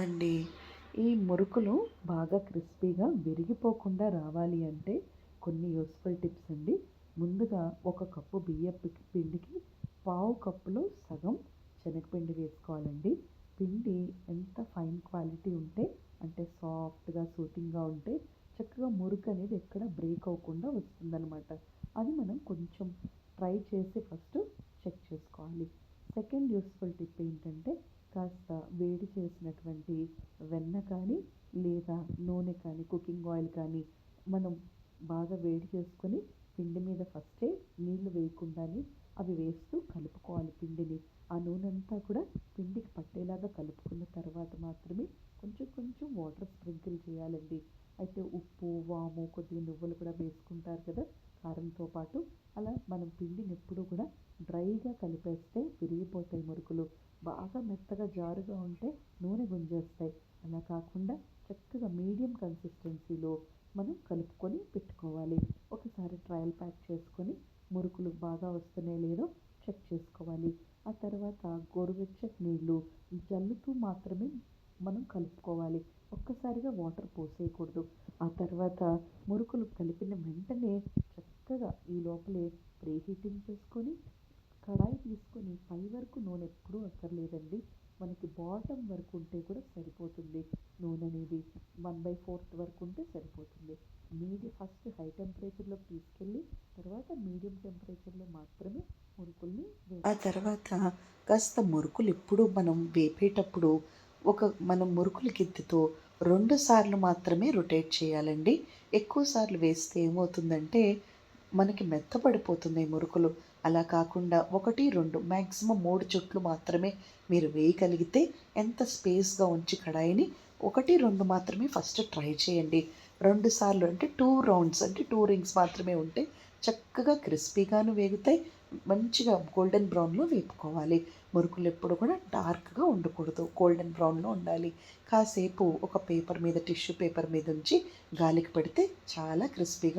అండి. ఈ మురుకులు బాగా క్రిస్పీగా విరిగిపోకుండా రావాలి అంటే కొన్ని యూస్ఫుల్ టిప్స్ అండి. ముందుగా ఒక కప్పు బియ్యపు పిండికి పావు కప్పులో సగం శనగపిండి వేసుకోవాలండి. పిండి ఎంత ఫైన్ క్వాలిటీ ఉంటే అంటే సాఫ్ట్గా సూతింగ్గా ఉంటే చక్కగా మురుకు అనేది ఎక్కడ బ్రేక్ అవ్వకుండా వస్తుందన్నమాట. అది మనం కొంచెం ట్రై చేసి ఫస్ట్ చెక్ చేసుకోవాలి. సెకండ్ యూస్ఫుల్ టిప్ ఏంటంటే కాస్త వేడి చేసినటువంటి వెన్న కానీ లేదా నూనె కానీ కుకింగ్ ఆయిల్ కానీ మనం బాగా వేడి చేసుకొని పిండి మీద ఫస్టే నీళ్ళు వేయకుండానే అవి వేస్తూ కలుపుకోవాలి పిండిని. ఆ నూనె అంతా కూడా పిండికి పట్టేలాగా కలుపుకున్న తర్వాత మాత్రమే కొంచెం కొంచెం వాటర్ స్ప్రింకిల్ చేయాలండి అయితే ఉప్పు వాము కొద్దిగా నువ్వులు కూడా వేసుకుంటారు కదా కారంతో పాటు. అలా మనం పిండిని ఎప్పుడూ కూడా డ్రైగా కలిపేస్తే విరిగిపోతాయి మురుకులు. బాగా మెత్తగా జారుగా ఉంటే నూనె గుంజేస్తాయి. అలా కాకుండా చక్కగా మీడియం కన్సిస్టెన్సీలో మనం కలుపుకొని పెట్టుకోవాలి. ఒకసారి ట్రయల్ ప్యాక్ చేసుకొని మురుకులు బాగా వస్తున్నాయి మనం కలుపుకోవాలి. ఒక్కసారిగా వాటర్ పోసేయకూడదు. ఆ తర్వాత మురుకులు కలిపిన వెంటనే చక్కగా ఈ లోపలే ప్రీ హీటింగ్ చేసుకొని కడాయి తీసుకొని పై వరకు నూనె ఎప్పుడూ అక్కర్లేదండి. మనకి బాటమ్ వరకు ఉంటే కూడా సరిపోతుంది. నూనె అనేది వన్ బై ఫోర్త్ వరకు ఉంటే సరిపోతుంది. మీడియం ఫస్ట్ హై టెంపరేచర్లోకి తీసుకెళ్ళి తర్వాత మీడియం టెంపరేచర్లో మాత్రమే మురుకుల్ని ఆ తర్వాత కాస్త మురుకులు ఎప్పుడు మనం వేపేటప్పుడు ఒక మనం మురుకుల గిద్దెతో రెండు సార్లు మాత్రమే రొటేట్ చేయాలండి. ఎక్కువ సార్లు వేస్తే ఏమవుతుందంటే మనకి మెత్తపడిపోతున్నాయి మురుకులు. అలా కాకుండా ఒకటి రెండు మ్యాక్సిమం మూడు చుట్లు మాత్రమే మీరు వేయగలిగితే ఎంత స్పేస్గా ఉంచి కడాయిని ఒకటి రెండు మాత్రమే ఫస్ట్ ట్రై చేయండి. రెండు సార్లు అంటే టూ రౌండ్స్ అంటే టూ రింగ్స్ మాత్రమే ఉంటే చక్కగా క్రిస్పీగాను వేగుతాయి. మంచిగా గోల్డెన్ బ్రౌన్లో వేపుకోవాలి. మురుకులు ఎప్పుడు కూడా డార్క్గా ఉండకూడదు. గోల్డెన్ బ్రౌన్లో ఉండాలి. కాసేపు ఒక పేపర్ మీద టిష్యూ పేపర్ మీద ఉంచి గాలికి పెడితే చాలా క్రిస్పీగా